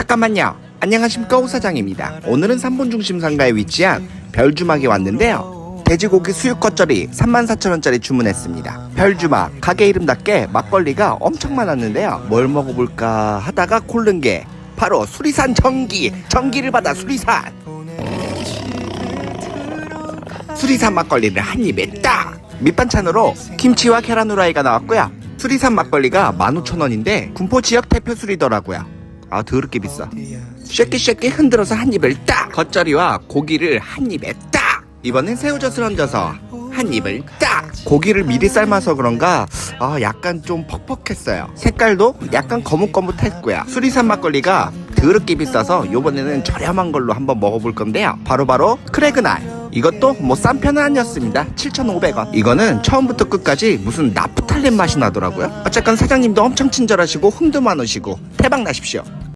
잠깐만요. 안녕하십니까 오사장입니다. 오늘은 삼본 중심 상가에 위치한 별주막에 왔는데요. 돼지고기 수육 겉절이 34,000원짜리 주문했습니다. 별주막 가게 이름답게 막걸리가 엄청 많았는데요. 뭘 먹어볼까 하다가 고른 게 바로 수리산 전기 전기를 받아 수리산 수리산 막걸리를 한 입에 딱 밑반찬으로 김치와 계란 후라이가 나왔고요. 수리산 막걸리가 15,000원인데 군포 지역 대표 술이더라고요. 아 더럽게 비싸. 쉐끼쉐끼 흔들어서 한 입을 딱. 겉절이와 고기를 한 입에 딱. 이번엔 새우젓을 얹어서 한 입을 딱. 고기를 미리 삶아서 그런가? 아 약간 좀 퍽퍽했어요. 색깔도 약간 거뭇거뭇했고요 수리산 막걸리가 더럽게 비싸서 요번에는 저렴한 걸로 한번 먹어볼 건데요. 바로바로 크레그날 이것도 뭐 싼 편은 아니었습니다. 7,500원. 이거는 처음부터 끝까지 무슨 나프탈렌 맛이 나더라고요. 어쨌건 사장님도 엄청 친절하시고 흥도 많으시고 대박 나십시오